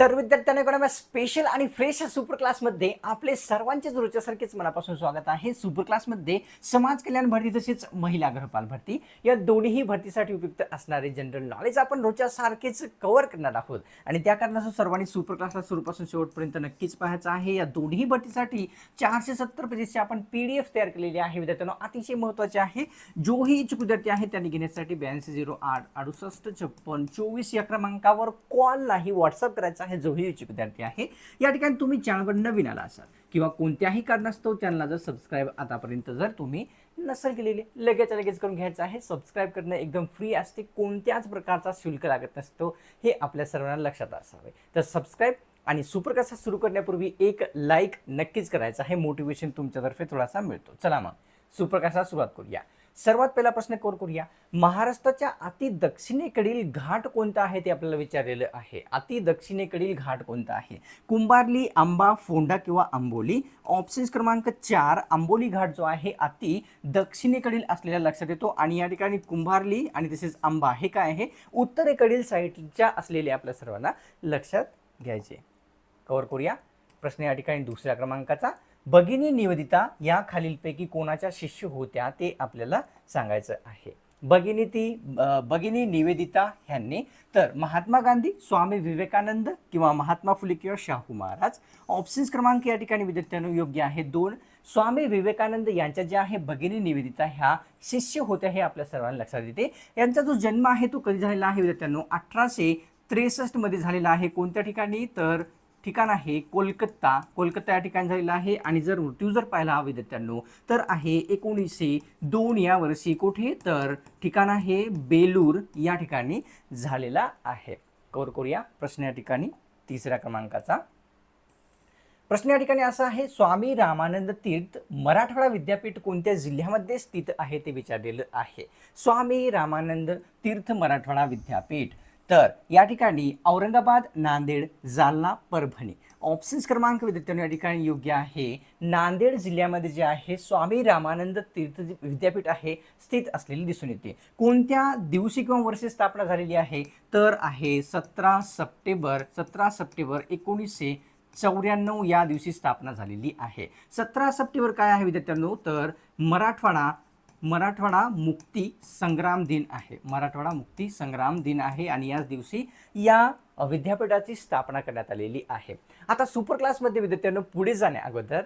तर विद्यार्थ्यांकडे स्पेशल आणि फ्रेश सुपर क्लासमध्ये आपले सर्वांचेच रोजच्यासारखेच मनापासून स्वागत आहे. सुपर क्लासमध्ये समाज कल्याण भरती तसेच महिला गृहपाल भरती. या दोन्ही भरतीसाठी उपयुक्त असणारे जनरल नॉलेज आपण रोजच्या सारखेच कव्हर करणार आहोत. आणि त्या कारणास्तव सर्वांनी सुपर क्लासला सुरूपासून शेवटपर्यंत नक्कीच पाहायचं आहे. या दोन्ही भरतीसाठी चारशे सत्तर पेजेसची आपण पी डी एफ तयार केलेली आहे. विद्यार्थ्यांना अतिशय महत्त्वाचे आहे. जोही इच्छुक विद्यार्थी आहे त्यांनी घेण्यासाठी ब्याऐंशी झिरो आठ अडुसष्ट छप्पन चोवीस या क्रमांकावर कॉल नाही व्हॉट्सअप करायचा आहे. जोही इच्छुक विद्यार्थी आहे. या ठिकाणी तुम्ही चॅनलवर नवीन आला असाल किंवा कोणत्याही कारणास्तव चॅनलला जर सबस्क्राईब आतापर्यंत जर तुम्ही नसेल केलेली लगेच लगेच करून घ्यायचं आहे. सबस्क्राईब करणं एकदम फ्री असते. कोणत्याच प्रकारचा शुल्क लागत नसतो हे आपल्या सर्वांना लक्षात असावे. तर सबस्क्राईब आणि सुपर कसा सुरू करण्यापूर्वी एक लाईक नक्कीच करायचं आहे. मोटिवेशन तुमच्यातर्फे थोडासा मिळतो. चला मग सुपर सुरुवात करूया. सर्वात पहिला प्रश्न कोर करूया. महाराष्ट्राच्या अति दक्षिणेकडील घाट कोणता आहे ते आपल्याला विचारलेलं आहे. अति दक्षिणेकडील घाट कोणता आहे? कुंभारली आंबा फोंडा किंवा आंबोली? ऑप्शन्स क्रमांक चार आंबोली घाट जो आहे अति दक्षिणेकडील असलेल्या लक्षात येतो. आणि या ठिकाणी कुंभारली आणि तसेच आंबा हे काय आहे? उत्तरेकडील साईडच्या असलेले आपल्या सर्वांना लक्षात घ्यायचे. कवर करूया. प्रश्न या ठिकाणी दुसऱ्या क्रमांकाचा. भगिनी निवेदिता या खालीलपैकी कोणाच्या शिष्य होत्या ते आपल्याला सांगायचं आहे. भगिनी ती भगिनी निवेदिता ह्यांनी तर महात्मा गांधी स्वामी विवेकानंद किंवा महात्मा फुले किंवा शाहू महाराज ऑप्शन्स क्रमांक या ठिकाणी विद्यार्थ्यांनो योग्य आहे दोन स्वामी विवेकानंद यांच्या ज्या आहे भगिनी निवेदिता ह्या शिष्य होत्या हे आपल्या सर्वांना लक्षात येते. यांचा जो जन्म आहे तो कधी झालेला आहे विद्यार्थ्यांनो? अठराशे त्रेसष्टमध्ये झालेला आहे. कोणत्या ठिकाणी? तर ठिकाण आहे कोलकाता कोलकाता या ठिकाणी झालेला आहे. आणि जर मृत्यू जर पाहिला हा विद्यार्थ्यांनो तर आहे एकोणीसशे दोन या वर्षी कुठे? तर ठिकाण आहे बेलूर या ठिकाणी झालेला आहे. कवर करूया प्रश्न या ठिकाणी तिसऱ्या क्रमांकाचा. प्रश्न या ठिकाणी असा आहे स्वामी रामानंद तीर्थ मराठवाडा विद्यापीठ कोणत्या जिल्ह्यामध्ये स्थित आहे ते विचारलेलं आहे. स्वामी रामानंद तीर्थ मराठवाडा विद्यापीठ. तर या ठिकाणी औरंगाबाद नांदेड जालना परभणी. ऑप्शन्स क्रमांक विद्यार्थ्यांनो या ठिकाणी योग्य आहे. नांदेड जिल्ह्यामध्ये जे आहे स्वामी रामानंद तीर्थ विद्यापीठ आहे स्थित असलेली दिसून येते. कोणत्या दिवशी किंवा वर्षी स्थापना झालेली आहे? तर आहे सतरा सप्टेंबर सतरा सप्टेंबर एकोणीसशे चौऱ्याण्णव या दिवशी स्थापना झालेली आहे. सतरा सप्टेंबर काय आहे विद्यार्थ्यांनो? तर मराठवाडा मराठवाडा मुक्ती संग्राम दिन आहे. मराठवाडा मुक्ती संग्राम दिन आहे आणि याच दिवशी या विद्यापीठाची स्थापना करण्यात आलेली आहे. आता सुपर क्लासमध्ये विद्यार्थ्यांना पुढे जाण्या अगोदर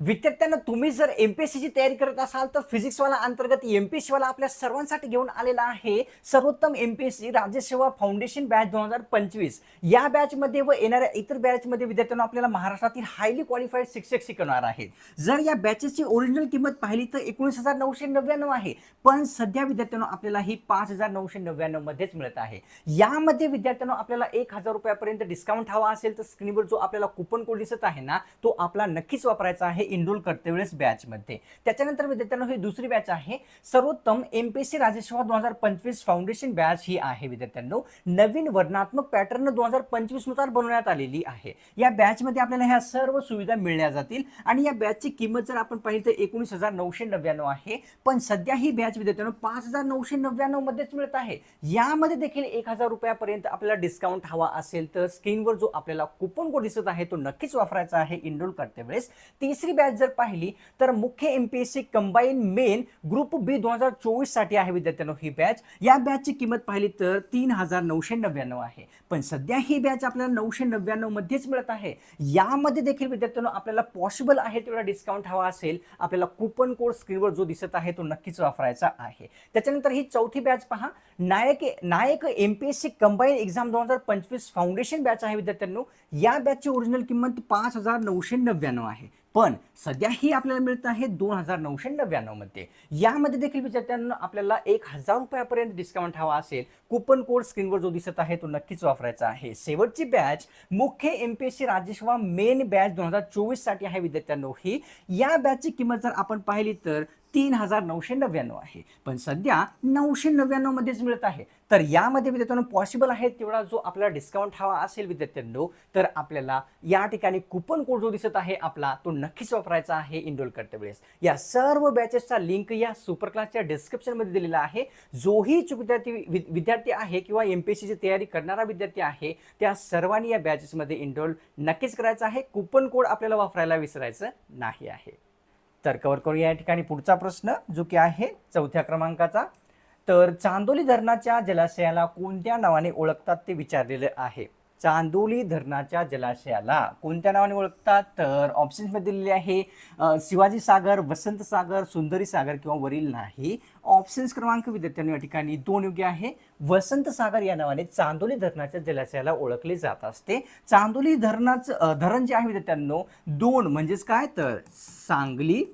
विद्यार्थ्यांना तुम्ही जर एम पी एस सीची तयारी करत असाल तर फिजिक्सवाला अंतर्गत एम पी एस सीवाला आपल्या सर्वांसाठी घेऊन आलेला आहे सर्वोत्तम एम पी एस सी राज्यसेवा फाउंडेशन बॅच दोन हजार पंचवीस. या बॅचमध्ये व येणाऱ्या इतर बॅचमध्ये विद्यार्थ्यांना आपल्याला महाराष्ट्रातील हायली क्वालिफाईड शिक्षक शिकवणार आहेत. जर या बॅचेसची ओरिजिनल किंमत पाहिली तर एकोणीस हजार नऊशे नव्याण्णव आहे. पण सध्या विद्यार्थ्यांना आपल्याला ही पाच हजार नऊशे नव्याण्णव मध्येच मिळत आहे. यामध्ये विद्यार्थ्यांना आपल्याला एक हजार रुपयापर्यंत डिस्काउंट हवा असेल तर स्क्रीनवर जो आपल्याला कुपन कोड दिसत आहे ना तो आपला नक्कीच वापरायचा आहे. इनरोल करते वेळेस बॅचमध्ये त्याच्यानंतर विद्यार्थ्यांना ही दुसरी बॅच आहे. सर्वोत्तम एम पी एस सी राजेश्वर दोन हजार पंचवीस फाउंडेशन बॅच ही आहे विद्यार्थ्यांनो. नवीन वर्णात्मक पॅटर्न दोन हजार पंचवीसनुसार बनवण्यात आलेली आहे. या बॅचमध्ये आपल्याला ह्या सर्व सुविधा मिळल्या जातील. आणि या बॅचची किंमत जर आपण पाहिली तर एकोणीस हजार नऊशे नव्याण्णव आहे. पण सध्या ही बॅच विद्यार्थ्यांनो पाच हजार नऊशे नव्याण्णव मध्येच मिळत आहे. यामध्ये देखील एक हजार रुपयापर्यंत आपल्याला डिस्काउंट हवा असेल तर स्क्रीनवर जो आपल्याला कुपन कोड दिसत आहे तो नक्कीच वापरायचा आहे इनरोल करते वेळेस. तिसरी बॅच जर पाहिली तर मुख्य M P S C combine main group B दोन हजार चोवीससाठी आहे विद्यार्थ्यांनो ही बॅच. या बॅचची किंमत पाहिली तर तीन हजार नऊशे नव्याण्णव आहे. पण सध्या ही बॅच आपल्याला नऊशे नव्याण्णव मध्येच मिळत आहे. यामध्ये देखील विद्यार्थ्यांनो आपल्याला पॉसिबल आहे तेवढा डिस्काउंट हवा असेल. आपल्याला कुपन कोड स्क्रीनवर जो दिसत आहे तो नक्कीच वापरायचा आहे. त्याच्यानंतर ही चौथी बॅच पहा. नायक नायक M P S C combine exam दोन हजार पंचवीस फाउंडेशन बॅच आहे विद्यार्थ्यांनो. या बॅचची ओरिजिनल किंमत पाच हजार नऊशे नव्याण्णव आहे. पण सध्या ही आपल्याला मिळत आहे दोन हजार नऊशे नव्याण्णवमध्ये. यामध्ये देखील विद्यार्थ्यांना आपल्याला एक हजार रुपयापर्यंत डिस्काउंट हवा असेल. कुपन कोड स्क्रीनवर जो दिसत आहे तो नक्कीच वापरायचा आहे. शेवटची बॅच मुख्य एम पी एस सी राजेशवा मेन बॅच दोन हजार चोवीससाठी आहे विद्यार्थ्यांनो ही. या बॅचची किंमत जर आपण पाहिली तर तीन हजार नऊशे नव्याण्णव आहे. पण सध्या नऊशे नव्याण्णव मध्येच मिळत आहे. तर यामध्ये विद्यार्थ्यांनो पॉसिबल आहे तेवढा जो आपल्याला डिस्काउंट हवा असेल विद्यार्थ्यांनो तर आपल्याला या ठिकाणी कुपन कोड जो दिसत आहे आपला तो नक्कीच वापरायचा आहे इनरोल करते वेळेस. या सर्व बॅचेसचा लिंक या सुपर क्लासच्या डिस्क्रिप्शनमध्ये दिलेला आहे. जोही इच्छुक विद्यार्थी विद्यार्थी आहे किंवा एम पी एस सीची तयारी करणारा विद्यार्थी आहे त्या सर्वांनी या बॅचेसमध्ये इनरोल नक्कीच करायचं आहे. कुपन कोड आपल्याला वापरायला विसरायचं नाही आहे. तर कवर करूया या ठिकाणी पुढचा प्रश्न जो की आहे चौथ्या क्रमांकाचा. तर चांदोली धरणाच्या जलाशयाला कोणत्या नावाने ओळखतात ते विचारलेलं आहे. चांदोली धरणाच्या जलाशयाला कोणत्या नावाने ओळखतात? तर ऑप्शन्समध्ये दिलेले आहे शिवाजी सागर वसंत सागर सुंदरी सागर किंवा वरील नाही. ऑप्शन्स क्रमांक विद्यार्थ्यांनी या ठिकाणी दोन योग्य आहे. वसंत सागर या नावाने चांदोली धरणाच्या जलाशयाला ओळखले जात असते. चांदोली धरणाचं धरण जे आहे विद्यार्थ्यांनो दोन म्हणजेच काय? तर सांगली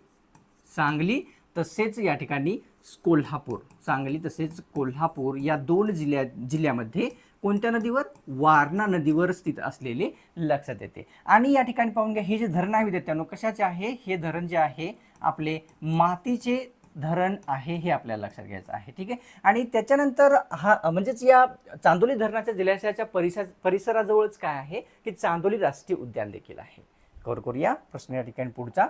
सांगली तसेच या ठिकाणी कोल्हापूर. सांगली तसेच कोल्हापूर या दोन जिल्ह्या जिल्ह्यामध्ये कोणत्या नदीवर? वारणा नदीवर स्थित असलेले लक्षात येते. आणि या ठिकाणी पाहून घ्या हे जे धरण आहे विद्यार्थ्यांनो कशाचे आहे? हे धरण जे आहे आपले मातीचे धरण आहे हे आपल्याला लक्षात घ्यायचं आहे. ठीक आहे? आणि त्याच्यानंतर हा म्हणजेच या चांदोली धरणाच्या जलाशयाच्या परिसर परिसराजवळच काय आहे? की चांदोली राष्ट्रीय उद्यान देखील आहे. कवर करूया. प्रश्न या ठिकाणी पुढचा.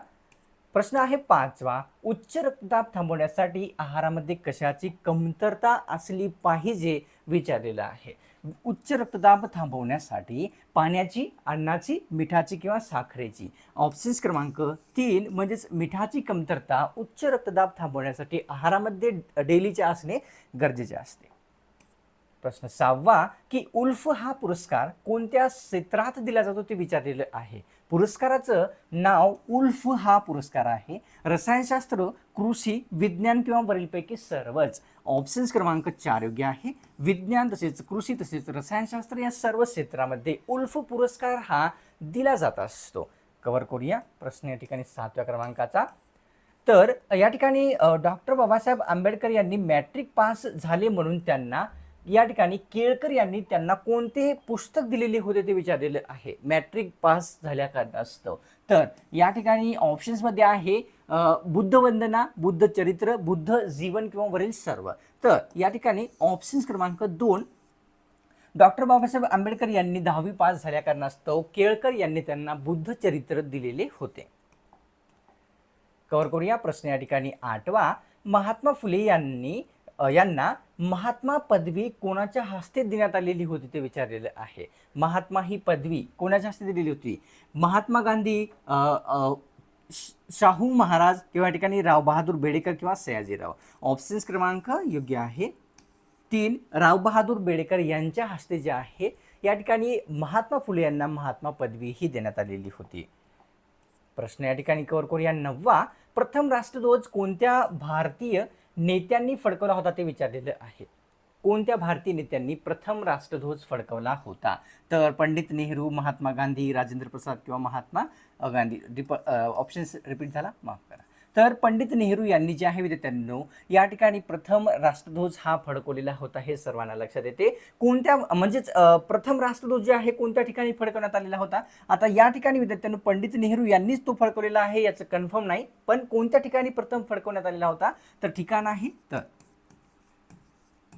प्रश्न आहे पाचवा. उच्च रक्तदाब थांबवण्यासाठी आहारामध्ये कशाची कमतरता असली पाहिजे? विचारलेलं आहे. उच्च रक्तदाब थांबवण्यासाठी पाण्याची अन्नाची मिठाची किंवा साखरेची. ऑप्शन्स क्रमांक तीन म्हणजेच मिठाची कमतरता उच्च रक्तदाब थांबवण्यासाठी आहारामध्ये डेलीचे असणे गरजेचे असते. प्रश्न सहावा की उल्फ हा पुरस्कार कोणत्या क्षेत्रात दिला जातो ते विचारलेलं आहे. पुरस्काराचं नाव उल्फ हा पुरस्कार आहे. रसायनशास्त्र कृषी विज्ञान किंवा वरीलपैकी सर्वच. ऑप्शन्स क्रमांक चार योग्य आहे. विज्ञान तसेच कृषी तसेच रसायनशास्त्र या सर्व क्षेत्रामध्ये उल्फ पुरस्कार हा दिला जात असतो. कवर करूया. प्रश्न या ठिकाणी सातव्या क्रमांकाचा. तर या ठिकाणी डॉक्टर बाबासाहेब आंबेडकर यांनी मॅट्रिक पास झाले म्हणून त्यांना या ठिकाणी केळकर यांनी त्यांना कोणते पुस्तक दिलेले होते ते विचारलेलं आहे. मॅट्रिक पास झाल्या कारणास्तव. तर या ठिकाणी ऑप्शन्समध्ये आहे बुद्ध वंदना बुद्ध चरित्र बुद्ध जीवन किंवा वरील सर्व. तर या ठिकाणी ऑप्शन्स क्रमांक दोन डॉक्टर बाबासाहेब आंबेडकर यांनी दहावी पास झाल्या कारणास्तव केळकर यांनी त्यांना बुद्ध चरित्र दिलेले होते. कवर करूया प्रश्न या ठिकाणी आठवा. महात्मा फुले यांनी यांना महात्मा पदवी कोणाच्या हस्ते देण्यात आलेली होती ते विचारलेलं आहे. महात्मा ही पदवी कोणाच्या हस्ते दिलेली होती? महात्मा गांधी श- शाहू महाराज किंवा ठिकाणी राव बहादूर बेडेकर किंवा सयाजीराव. ऑप्शन्स क्रमांक योग्य आहे. तीन राव बहादूर बेडेकर यांच्या हस्ते जे आहे या ठिकाणी महात्मा फुले यांना महात्मा पदवी ही देण्यात आलेली होती. प्रश्न या ठिकाणी कवर करूया. नववा प्रथम राष्ट्रध्वज कोणत्या भारतीय नेत्यांनी फडकवला होता ते विचारलेलं आहे कोणत्या भारतीय नेत्यांनी प्रथम राष्ट्रध्वज फडकवला होता? तर पंडित नेहरू महात्मा गांधी राजेंद्र प्रसाद किंवा महात्मा गांधी. रिप ऑप्शन्स रिपीट झाला? माफ करा. तर पंडित नेहरू यांनी जे आहे विद्यार्थ्यांनो या ठिकाणी प्रथम राष्ट्रध्वज हा फडकवलेला होता हे सर्वांना लक्षात येते. कोणत्या म्हणजेच प्रथम राष्ट्रध्वज जे आहे कोणत्या ठिकाणी फडकवण्यात आलेला होता? आता या ठिकाणी विद्यार्थ्यांनो पंडित नेहरू यांनीच तो फडकवलेला आहे याचं कन्फर्म नाही पण कोणत्या ठिकाणी प्रथम फडकवण्यात आलेला होता? तर ठिकाण आहे तर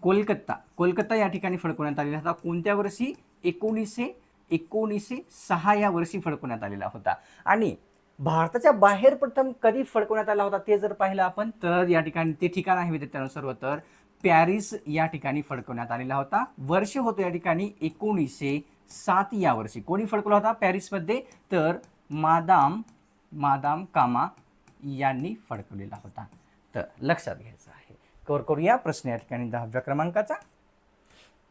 कोलकाता. कोलकाता या ठिकाणी फडकवण्यात आलेला होता. कोणत्या वर्षी? एकोणीसशे एकोणीसशे सहा या वर्षी फडकवण्यात आलेला होता. आणि भारताच्या बाहेर प्रथम कधी फडकवण्यात आला होता ते जर पाहिलं आपण तर या ठिकाणी ते ठिकाण आहे विद्यार्थ्यांनो सर्व तर पॅरिस या ठिकाणी फडकवण्यात आलेला होता. वर्ष होतो या ठिकाणी एकोणीसशे सात या वर्षी कोणी फडकवला होता पॅरिसमध्ये? तर मादाम मादाम कामा यांनी फडकवलेला होता. तर लक्षात घ्यायचं आहे. कवर करूया प्रश्न या ठिकाणी दहाव्या क्रमांकाचा.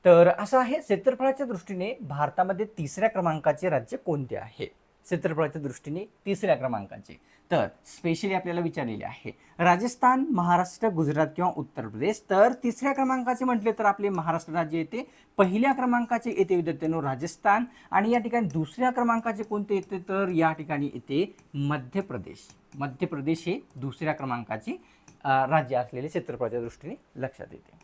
तर असं आहे क्षेत्रफळाच्या दृष्टीने भारतामध्ये तिसऱ्या क्रमांकाचे राज्य कोणते आहे? क्षेत्रफळाच्या दृष्टीने तिसऱ्या क्रमांकाचे. तर स्पेशली आपल्याला विचारलेले आहे राजस्थान महाराष्ट्र गुजरात किंवा उत्तर प्रदेश? तर तिसऱ्या क्रमांकाचे म्हटले तर आपले महाराष्ट्र राज्य येते. पहिल्या क्रमांकाचे येते विद्यार्थ्यांनो राजस्थान आणि या ठिकाणी दुसऱ्या क्रमांकाचे कोणते येते? तर या ठिकाणी येते मध्य प्रदेश. मध्य प्रदेश हे दुसऱ्या क्रमांकाचे राज्य असलेले क्षेत्रफळाच्या दृष्टीने लक्षात येते.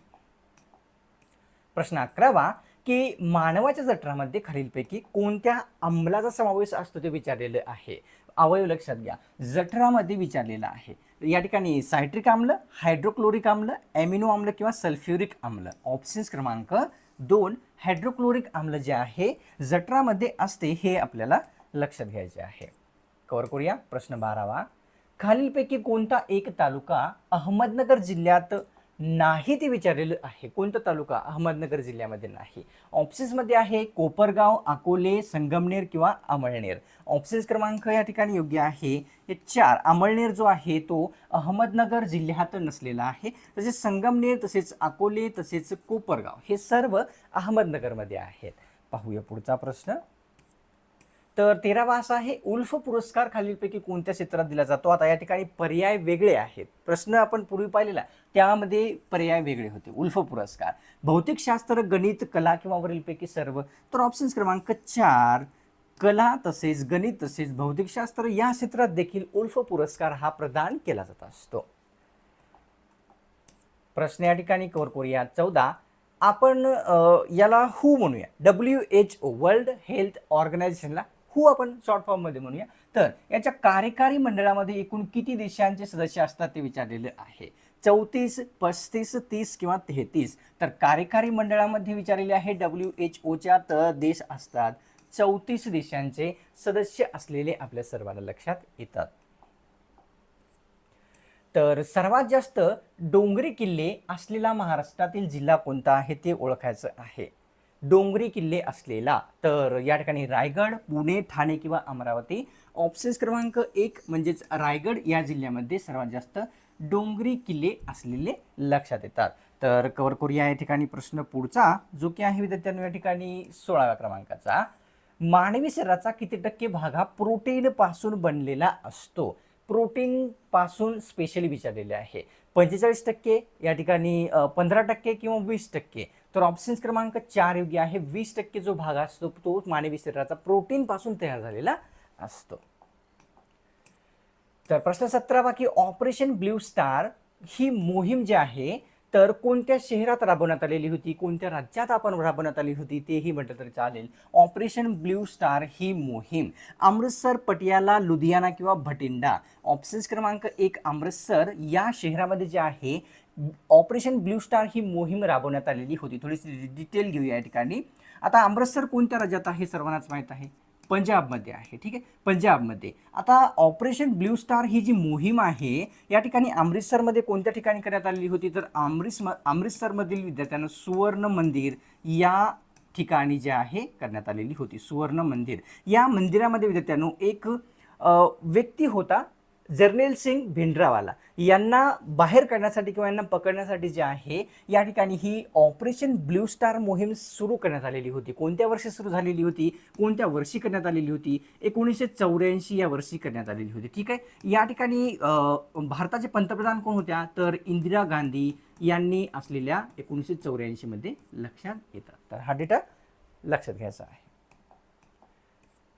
प्रश्न अकरावा की मानवाच्या जठरामध्ये खालीलपैकी कोणत्या अंमलाचा समावेश असतो ते विचारलेलं आहे. अवयव लक्षात घ्या. जठरामध्ये विचारलेलं आहे. या ठिकाणी सायट्रिक आम्ल हायड्रोक्लोरिक आम्ल ॲमिनो आम्ल किंवा सल्फ्युरिक आम्ल. ऑप्शन्स क्रमांक दोन हायड्रोक्लोरिक आम्ल जे आहे जठरामध्ये असते हे आपल्याला लक्षात घ्यायचे आहे. कवर करूया. प्रश्न बारावा. खालीलपैकी कोणता एक तालुका अहमदनगर जिल्ह्यात नाही ते विचारलेलं आहे. कोणता तालुका? अहमदनगर जिल्ह्यामध्ये नाही. ऑप्शन्समध्ये आहे कोपरगाव अकोले संगमनेर किंवा अमळनेर. ऑप्शन्स क्रमांक या ठिकाणी योग्य आहे. हे चार अमळनेर जो आहे तो अहमदनगर जिल्ह्यात नसलेला आहे. तसेच संगमनेर तसेच अकोले तसेच कोपरगाव हे सर्व अहमदनगरमध्ये आहेत. पाहूया पुढचा प्रश्न. तर तेरावा असा आहे. उल्फ पुरस्कार खालीलपैकी कोणत्या क्षेत्रात दिला जातो? आता या ठिकाणी पर्याय वेगळे आहेत. प्रश्न आपण पूर्वी पाहिलेला. त्यामध्ये पर्याय वेगळे होते. उल्फ पुरस्कार. भौतिकशास्त्र गणित कला किंवा वरीलपैकी सर्व तर ऑप्शन्स क्रमांक चार कला तसेच गणित तसेच भौतिकशास्त्र या क्षेत्रात देखील उल्फ पुरस्कार हा प्रदान केला जात असतो. प्रश्न या ठिकाणी कवर करूया. चौदा आपण याला हू म्हणूया. W H O world health ऑर्गनायझेशनला हू आपण शॉर्ट फॉर्ममध्ये म्हणूया. तर याच्या कार्यकारी मंडळामध्ये एकूण किती देशांचे सदस्य असतात ते विचारलेलं आहे. चौतीस पस्तीस तीस किंवा तेहतीस. तर कार्यकारी मंडळामध्ये विचारलेले आहे डब्ल्यू एच ओच्या तर देश असतात. चौतीस देशांचे सदस्य असलेले आपल्या सर्वांना लक्षात येतात. तर सर्वात जास्त डोंगरी किल्ले असलेला महाराष्ट्रातील जिल्हा कोणता आहे ते ओळखायचं आहे. डोंगरी किल्ले असलेला. तर या ठिकाणी रायगड पुणे ठाणे किंवा अमरावती ऑप्शन्स क्रमांक एक म्हणजेच रायगड या जिल्ह्यामध्ये सर्वात जास्त डोंगरी किल्ले असलेले लक्षात येतात. तर कवर करूया या ठिकाणी प्रश्न पुढचा जो की आहे विद्यार्थ्यांनो या ठिकाणी सोळाव्या क्रमांकाचा. मानवी शरीराचा किती टक्के भाग हा प्रोटीन पासून बनलेला असतो? प्रोटीन पासून स्पेशली विचारलेले आहे. पंचेचाळीस टक्के या ठिकाणी पंधरा टक्के किंवा वीस टक्के. तर ऑप्शन्स क्रमांक चार योग्य आहे. वीस टक्के जो भाग असतो तो मानवी शरीराचा प्रोटीन पासून तयार झालेला असतो. तर प्रश्न सतरा बाकी ऑपरेशन ब्ल्यू स्टार ही मोहीम जी आहे तर कोणत्या शहरात राबवण्यात आलेली होती? कोणत्या राज्यात आपण राबवण्यात आली होती? तेही म्हटलं तरी चालेल. ऑपरेशन ब्ल्यू स्टार ही मोहीम अमृतसर पटियाला लुधियाना किंवा भटिंडा ऑप्शन्स क्रमांक एक अमृतसर या शहरामध्ये जे आहे ऑपरेशन ब्ल्यू स्टार ही मोहीम राबवण्यात आलेली होती. थोडीशी डिटेल घेऊया या ठिकाणी. आता अमृतसर कोणत्या राज्यात आहे? सर्वांनाच माहीत आहे. पंजाबमध्ये आहे ठीक आहे? पंजाबमध्ये. आता ऑपरेशन ब्ल्यू स्टार ही जी मोहीम आहे या ठिकाणी अमृतसरमध्ये कोणत्या ठिकाणी करण्यात आलेली होती? तर अमृत अमृतसरमधील विद्यार्थ्यांना सुवर्ण मंदिर या ठिकाणी जे आहे करण्यात आलेली होती सुवर्ण मंदिर. या मंदिरामध्ये विद्यार्थ्यांनो एक व्यक्ती होता जर्नेल सिंग भिंड्रावाला. यांना बाहेर काढण्यासाठी किंवा यांना पकडण्यासाठी जे आहे या ठिकाणी ही ऑपरेशन ब्ल्यू स्टार मोहीम सुरू करण्यात आलेली होती. कोणत्या वर्षी सुरू झालेली होती? कोणत्या वर्षी करण्यात आलेली होती? एकोणीसशे चौऱ्याऐंशी या वर्षी करण्यात आलेली होती. ठीक आहे? या ठिकाणी भारताचे पंतप्रधान कोण होत्या? तर इंदिरा गांधी यांनी असलेल्या एकोणीसशे चौऱ्याऐंशीमध्ये लक्षात येतात तर हा डेटा लक्षात घ्यायचा आहे.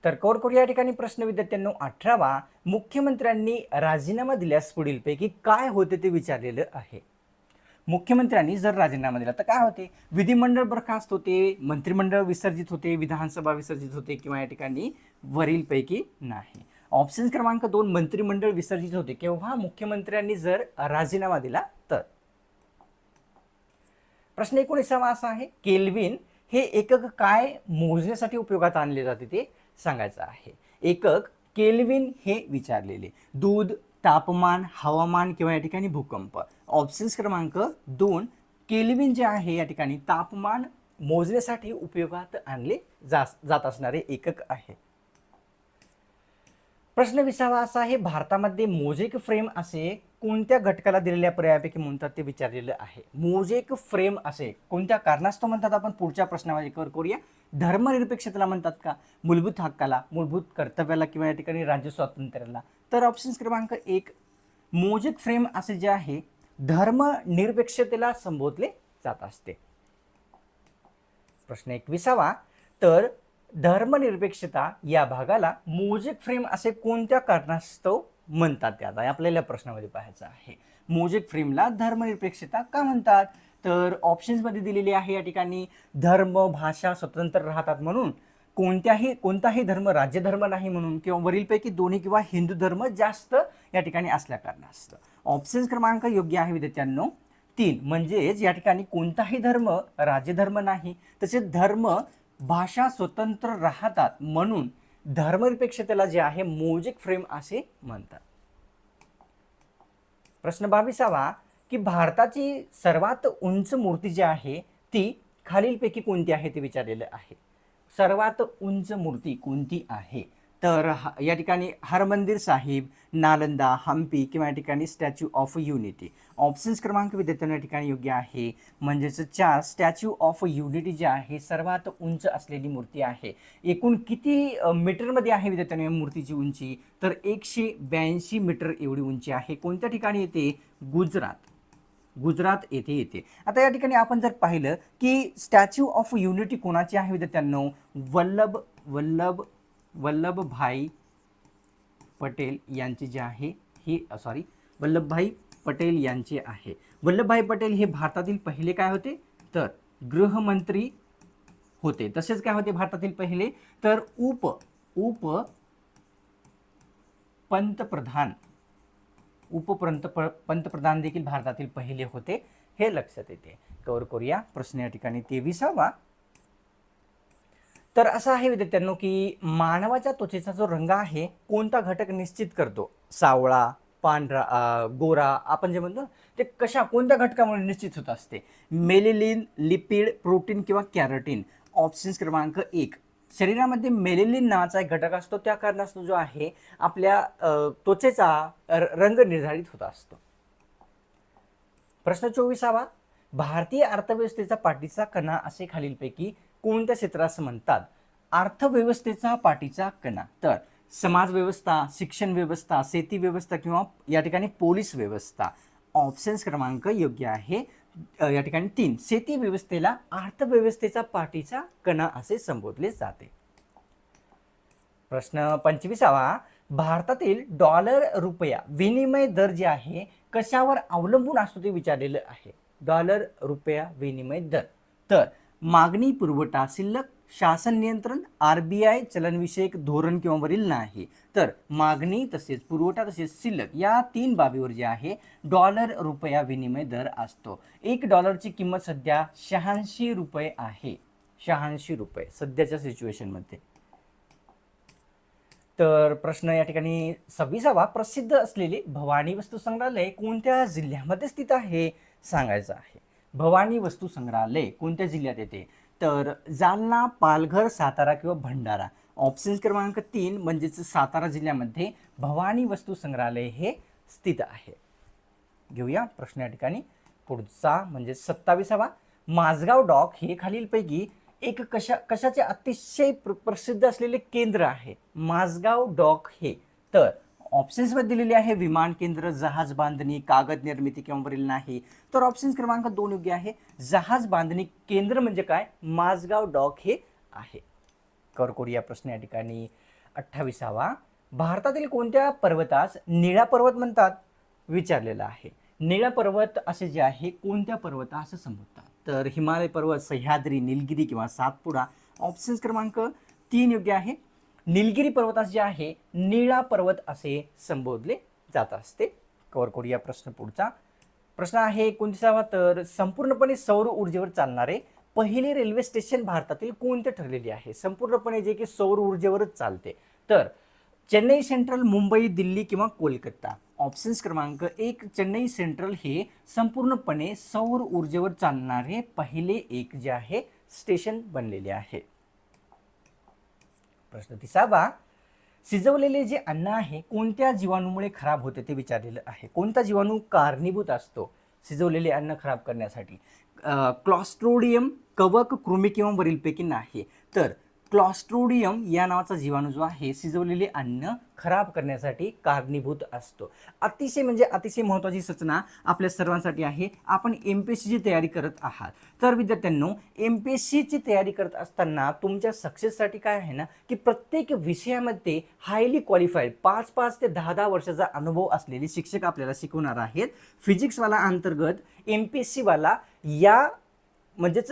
तर कोरकोड या ठिकाणी प्रश्न विद्यार्थ्यांनो अठरावा. मुख्यमंत्र्यांनी राजीनामा दिल्यास पुढीलपैकी काय होते ते विचारलेलं आहे. मुख्यमंत्र्यांनी जर राजीनामा दिला तर काय होते? विधिमंडळ बरखास्त होते मंत्रिमंडळ विसर्जित होते विधानसभा विसर्जित होते किंवा या ठिकाणी वरीलपैकी नाही. ऑप्शन क्रमांक दोन मंत्रिमंडळ विसर्जित होते. केव्हा? मुख्यमंत्र्यांनी जर राजीनामा दिला तर. प्रश्न एकोणीसावा असा आहे. केल्विन हे एकक काय मोजण्यासाठी उपयोगात आणले जाते ते? सांगायचं आहे. एकक केल्विन हे विचारलेले. दूध तापमान हवामान किंवा या ठिकाणी भूकंप. ऑप्शन्स क्रमांक दोन केल्विन जे आहे या ठिकाणी तापमान मोजण्यासाठी उपयोगात आणले जात असणारे एकक आहे. प्रश्न विसावा असा आहे भारतामध्ये मोजेक फ्रेम असे कोणत्या घटकाला दिलेल्या पर्यायापैकी म्हणतात ते विचारलेलं आहे. मोजेक फ्रेम असे कोणत्या कारणास्तव म्हणतात आपण? पुढच्या प्रश्नामध्ये कर करूया. धर्मनिरपेक्षतेला म्हणतात का? मूलभूत हक्काला मूलभूत कर्तव्याला किंवा या ठिकाणी राज्य स्वातंत्र्याला. तर ऑप्शन्स क्रमांक एक मोजक फ्रेम असे जे आहे धर्मनिरपेक्षतेला संबोधले जात असते. प्रश्न एकविसावा तर धर्मनिरपेक्षता या भागाला मोजक फ्रेम असे कोणत्या कारणास्तव म्हणतात? त्याचा आपल्याला प्रश्नामध्ये पाहायचं आहे. मोजक फ्रेमला धर्मनिरपेक्षता का म्हणतात? तर ऑप्शन्समध्ये दिलेली आहे या ठिकाणी धर्म भाषा स्वतंत्र राहतात म्हणून. कोणत्याही कोणताही धर्म राज्यधर्म नाही म्हणून किंवा वरीलपैकी दोन्ही किंवा हिंदू धर्म जास्त या ठिकाणी असल्या कारणास्तव ऑप्शन्स क्रमांक योग्य आहे विद्यार्थ्यांनो. तीन म्हणजेच या ठिकाणी कोणताही धर्म राज्यधर्म नाही तसेच धर्म भाषा स्वतंत्र राहतात म्हणून धर्मनिरपेक्षतेला जे आहे मोजिक फ्रेम असे म्हणतात. प्रश्न बावीसावा की भारताची सर्वात उंच मूर्ती जी आहे ती खालीलपैकी कोणती आहे ते विचारलेलं आहे. सर्वात उंच मूर्ती कोणती आहे? तर हा- या ठिकाणी हरमंदिर साहिब नालंदा हम्पी किंवा या ठिकाणी स्टॅच्यू ऑफ युनिटी ऑप्शन्स क्रमांक विद्यार्थ्यांना या ठिकाणी योग्य आहे. म्हणजेच चार स्टॅच्यू ऑफ युनिटी जे आहे सर्वात उंच असलेली मूर्ती आहे. एकूण किती मीटरमध्ये आहे विद्यार्थ्यांना मूर्तीची उंची? तर एकशे ब्याऐंशी मीटर एवढी उंची आहे. कोणत्या ठिकाणी येते? गुजरात. गुजरात येथे येते. आता या ठिकाणी आपण जर पाहिलं की स्टॅच्यू ऑफ युनिटी कोणाची आहे विद्यार्थ्यांनो वल्लभ वल्लभ वल्लभभाई पटेल यांची जी आहे ही सॉरी वल्लभभाई पटेल यांचे आहे. वल्लभभाई पटेल हे भारतातील पहिले काय होते? तर गृहमंत्री होते. तसेच काय होते भारतातील पहिले? तर उप उप पंतप्रधान उपपंत पंतप्रधान देखील भारतातील पहिले होते हे लक्षात येते. कवर करूया प्रश्न या ठिकाणी तेविसावा. तर असं आहे विद्यार्थ्यांनो की मानवाच्या त्वचेचा जो रंग आहे कोणता घटक निश्चित करतो? सावळा पांढरा गोरा आपण जे म्हणतो ते कशा कोणत्या घटकामुळे निश्चित होत असते? मेलेलिन लिपिड प्रोटीन किंवा कॅरोटीन. ऑप्शन्स क्रमांक एक. शरीरामध्ये मेलेलिन नावाचा एक घटक असतो त्या कारणास्तव जो आहे आपल्या त्वचेचा र- रंग निर्धारित होत असतो. प्रश्न चोवीसावा भारतीय अर्थव्यवस्थेचा पाठीचा कणा असे खालीलपैकी कोणत्या क्षेत्रास म्हणतात? अर्थव्यवस्थेचा पाठीचा कणा. तर समाज व्यवस्था शिक्षण व्यवस्था शेती व्यवस्था किंवा या ठिकाणी पोलीस व्यवस्था ऑप्शन्स क्रमांक योग्य आहे. या ठिकाणी तीन. शेती व्यवस्थेला अर्थव्यवस्थेचा पाठीचा कणा असे संबोधले जाते. प्रश्न पंचवीसावा. भारतातील डॉलर रुपया विनिमय दर जे आहे कशावर अवलंबून असतो ते विचारलेलं आहे. डॉलर रुपया विनिमय दर. तर मागणी पुरवठा शिल्लक शासन नियंत्रण आर बी आय चलनविषयक धोरण किंवा वरील नाही. तर मागणी तसेच पुरवठा तसेच शिल्लक या तीन बाबीवर जे आहे डॉलर रुपया विनिमय दर असतो. एक डॉलरची किंमत सध्या शहाऐंशी रुपये आहे. शहाऐंशी रुपये सध्याच्या सिच्युएशनमध्ये तर प्रश्न या ठिकाणी सव्वीसावा प्रसिद्ध असलेले भवानी वस्तू संग्रहालय कोणत्या जिल्ह्यामध्ये स्थित आहे? सांगायचं आहे. भवानी वस्तू संग्रहालय कोणत्या जिल्ह्यात येते? तर जालना पालघर सातारा किंवा भंडारा. ऑप्शन क्रमांक तीन म्हणजेच सातारा जिल्ह्यामध्ये भवानी वस्तू संग्रहालय हे स्थित आहे. घेऊया प्रश्न या ठिकाणी. पुढचा म्हणजे सत्तावीसावा. माझगाव डॉक हे खालीलपैकी एक कशा कशाचे अतिशय प्र प्रसिद्ध असलेले केंद्र आहे? माझगाव डॉक हे. तर ऑप्शन्समध्ये दिलेली आहे. विमान केंद्र जहाज बांधणी कागद निर्मिती किंवा वरील नाही. तर ऑप्शन क्रमांक दोन योग्य आहे. जहाज बांधणी केंद्र म्हणजे काय? माझगाव डॉक हे आहे. कर या प्रश्न या ठिकाणी अठ्ठावीसावा. भारतातील कोणत्या पर्वतास निळा पर्वत म्हणतात? विचारलेला आहे. निळा पर्वत असे जे आहे कोणत्या पर्वता असं संबोधतात? तर हिमालय पर्वत सह्याद्री निलगिरी किंवा सातपुडा. ऑप्शन्स क्रमांक तीन योग्य आहे. निलगिरी पर्वतास जे आहे निळा पर्वत असे संबोधले जात असते. कवर करूया प्रश्न पुढचा. प्रश्न आहे एकोणतीसावा तर संपूर्णपणे सौर ऊर्जेवर चालणारे पहिले रेल्वे स्टेशन भारतातील कोणते ठरलेले आहे? संपूर्णपणे जे की सौर ऊर्जेवरच चालते. तर चेन्नई सेंट्रल मुंबई दिल्ली किंवा कोलकाता. ऑप्शन्स क्रमांक एक चेन्नई सेंट्रल हे संपूर्णपणे सौर ऊर्जेवर चालणारे पहिले एक जे आहे स्टेशन बनलेले आहे. प्रश्न तिसावा. शिजवलेले जे अन्न आहे कोणत्या जीवाणूमुळे खराब होते ते विचारलेलं आहे. कोणता जीवाणू कारणीभूत असतो शिजवलेले अन्न खराब करण्यासाठी? क्लॉस्ट्रोडियम कवक कृमी किंवा वरीलपैकी नाही. तर क्लॉस्ट्रोडियम या नावाचा जीवाणू जो आहे शिजवलेले अन्न खराब करण्यासाठी कारणीभूत असतो. अतिशय म्हणजे अतिशय महत्त्वाची सूचना आपल्या सर्वांसाठी आहे. आपण एम पी एस सीची तयारी करत आहात. तर विद्यार्थ्यांनो एम पी एस सीची तयारी करत असताना तुमच्या सक्सेससाठी काय आहे ना की प्रत्येक विषयामध्ये हायली क्वालिफाईड पाच पाच ते दहा दहा वर्षाचा अनुभव असलेले शिक्षक आपल्याला शिकवणार आहेत. फिजिक्सवाला अंतर्गत एम पी एस सीवाला या म्हणजेच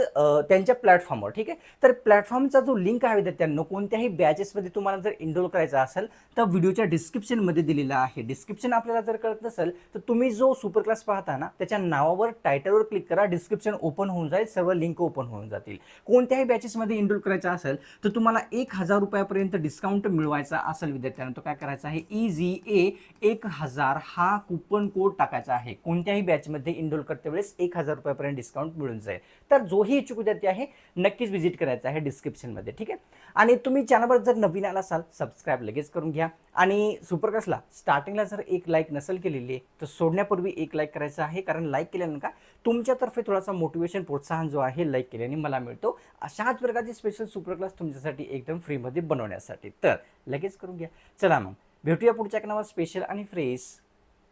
त्यांच्या प्लॅटफॉर्मवर ठीक आहे? तर प्लॅटफॉर्मचा जो लिंक आहे विद्यार्थ्यांनो कोणत्याही बॅचेसमध्ये तुम्हाला जर एनरोल करायचा असेल तर व्हिडिओच्या डिस्क्रिप्शनमध्ये दिलेला आहे. डिस्क्रिप्शन आपल्याला जर कळत नसेल तर तुम्ही जो सुपर क्लास पाहता ना त्याच्या नावावर टायटलवर क्लिक करा डिस्क्रिप्शन ओपन होऊन जाईल सर्व लिंक ओपन होऊन जातील. कोणत्याही बॅचेसमध्ये एनरोल करायचा असेल तर तुम्हाला एक हजार रुपयापर्यंत डिस्काउंट मिळवायचा असेल विद्यार्थ्यांना तो काय करायचा आहे? इझी ए एक हजार हा कुपन कोड टाकायचा आहे. कोणत्याही बॅचमध्ये एनरोल करते वेळेस एक हजार रुपयापर्यंत डिस्काउंट मिळून जाईल. तर जोही इच्छुक विद्यार्थी आहे नक्कीच व्हिजिट करायचा आहे डिस्क्रिप्शनमध्ये ठीक आहे? आणि तुम्ही चॅनलवर जर नवीन आला असाल सबस्क्राईब लगेच करून घ्या. आणि सुपरकास्टला स्टार्टिंगला जर एक लाईक नसेल केलेली तर सोडण्यापूर्वी एक लाईक करायचं आहे कारण लाईक केल्यानं का तुमच्यातर्फे थोडासा मोटिवेशन प्रोत्साहन जो आहे लाईक केल्याने मला मिळतो. अशाच प्रकारची स्पेशल सुपर क्लास तुमच्यासाठी एकदम फ्रीमध्ये बनवण्यासाठी. तर लगेच करून घ्या. चला मग भेटूया पुढच्या एक नावा स्पेशल आणि फ्रेश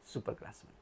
सुपर क्लासमध्ये